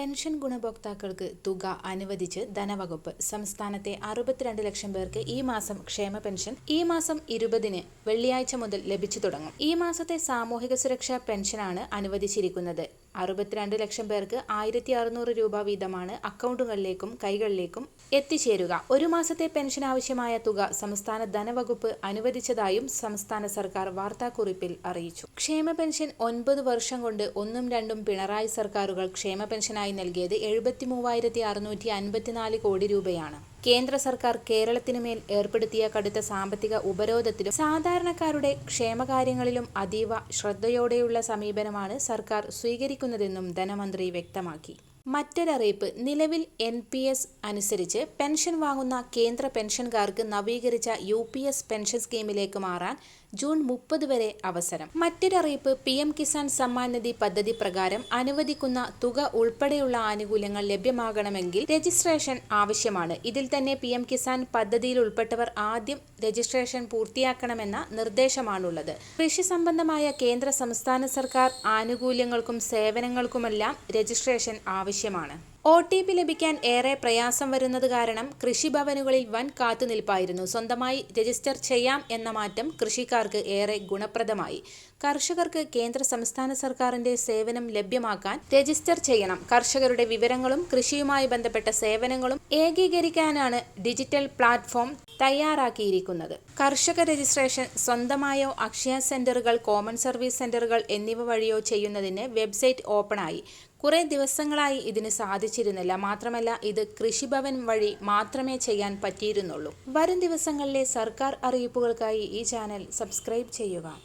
Pension ഗുണഭോക്താക്കൾക്ക് തുക അനുവദിച്ച് ധനവകുപ്പ് സംസ്ഥാനത്തെ അറുപത്തിരണ്ട് ലക്ഷം പേർക്ക് ഈ മാസം ക്ഷേമ പെൻഷൻ ഈ മാസം ഇരുപതിന് വെള്ളിയാഴ്ച മുതൽ ലഭിച്ചു തുടങ്ങും. ഈ മാസത്തെ സാമൂഹിക സുരക്ഷാ പെൻഷനാണ് അനുവദിച്ചിരിക്കുന്നത്. അറുപത്തിരണ്ട് ലക്ഷം പേർക്ക് ആയിരത്തി അറുന്നൂറ് രൂപ വീതമാണ് അക്കൗണ്ടുകളിലേക്കും കൈകളിലേക്കും എത്തിച്ചേരുക. ഒരു മാസത്തെ പെൻഷൻ ആവശ്യമായ തുക സംസ്ഥാന ധനവകുപ്പ് അനുവദിച്ചതായും സംസ്ഥാന സർക്കാർ വാർത്താക്കുറിപ്പിൽ അറിയിച്ചു. ക്ഷേമ പെൻഷൻ ഒൻപത് വർഷം കൊണ്ട് ഒന്നും രണ്ടും പിണറായി സർക്കാരുകൾ ക്ഷേമ പെൻഷനായി നൽകിയത് എഴുപത്തി കോടി രൂപയാണ്. കേന്ദ്ര സർക്കാർ കേരളത്തിനു മേൽ ഏർപ്പെടുത്തിയ കടുത്ത സാമ്പത്തിക ഉപരോധത്തിലും സാധാരണക്കാരുടെ ക്ഷേമകാര്യങ്ങളിലും അതീവ ശ്രദ്ധയോടെയുള്ള സമീപനമാണ് സർക്കാർ സ്വീകരിക്കുന്നതെന്നും ധനമന്ത്രി വ്യക്തമാക്കി. മറ്റൊരറിയിപ്പ് നിലവിൽ എൻ പി എസ് അനുസരിച്ച് പെൻഷൻ വാങ്ങുന്ന കേന്ദ്ര പെൻഷൻകാർക്ക് നവീകരിച്ച യു പി എസ് പെൻഷൻ സ്കീമിലേക്ക് മാറാൻ ജൂൺ മുപ്പത് വരെ അവസരം. മറ്റൊരറിയിപ്പ് പി എം കിസാൻ സമ്മാൻ നിധി പദ്ധതി പ്രകാരം അനുവദിക്കുന്ന തുക ഉൾപ്പെടെയുള്ള ആനുകൂല്യങ്ങൾ ലഭ്യമാകണമെങ്കിൽ രജിസ്ട്രേഷൻ ആവശ്യമാണ്. ഇതിൽ തന്നെ പി എം കിസാൻ പദ്ധതിയിൽ ഉൾപ്പെട്ടവർ ആദ്യം രജിസ്ട്രേഷൻ പൂർത്തിയാക്കണമെന്ന നിർദ്ദേശമാണുള്ളത്. കൃഷി സംബന്ധമായ കേന്ദ്ര സംസ്ഥാന സർക്കാർ ആനുകൂല്യങ്ങൾക്കും സേവനങ്ങൾക്കുമെല്ലാം രജിസ്ട്രേഷൻ ആവശ്യമാണ്. ഒ ടി പി ലഭിക്കാൻ ഏറെ പ്രയാസം വരുന്നത് കാരണം കൃഷിഭവനുകളിൽ വൻ കാത്തുനിൽപ്പായിരുന്നു. സ്വന്തമായി രജിസ്റ്റർ ചെയ്യാം എന്ന മാറ്റം കൃഷിക്കാർക്ക് ഏറെ ഗുണപ്രദമായി. കർഷകർക്ക് കേന്ദ്ര സംസ്ഥാന സർക്കാരിന്റെ സേവനം ലഭ്യമാക്കാൻ രജിസ്റ്റർ ചെയ്യണം. കർഷകരുടെ വിവരങ്ങളും കൃഷിയുമായി ബന്ധപ്പെട്ട സേവനങ്ങളും ഏകീകരിക്കാനാണ് ഡിജിറ്റൽ പ്ലാറ്റ്ഫോം തയ്യാറാക്കിയിരിക്കുന്നത്. കർഷക രജിസ്ട്രേഷൻ സ്വന്തമായോ അക്ഷയ സെന്ററുകൾ കോമൺ സർവീസ് സെന്ററുകൾ എന്നിവ വഴിയോ ചെയ്യുന്നതിന് വെബ്സൈറ്റ് ഓപ്പണായി. കുറേ ദിവസങ്ങളായി ഇതിന് സാധിച്ചിരുന്നില്ല. മാത്രമല്ല ഇത് കൃഷിഭവൻ വഴി മാത്രമേ ചെയ്യാൻ പറ്റിയിരുന്നുള്ളൂ. വരും ദിവസങ്ങളിലെ സർക്കാർ അറിയിപ്പുകൾക്കായി ഈ ചാനൽ സബ്സ്ക്രൈബ് ചെയ്യുക.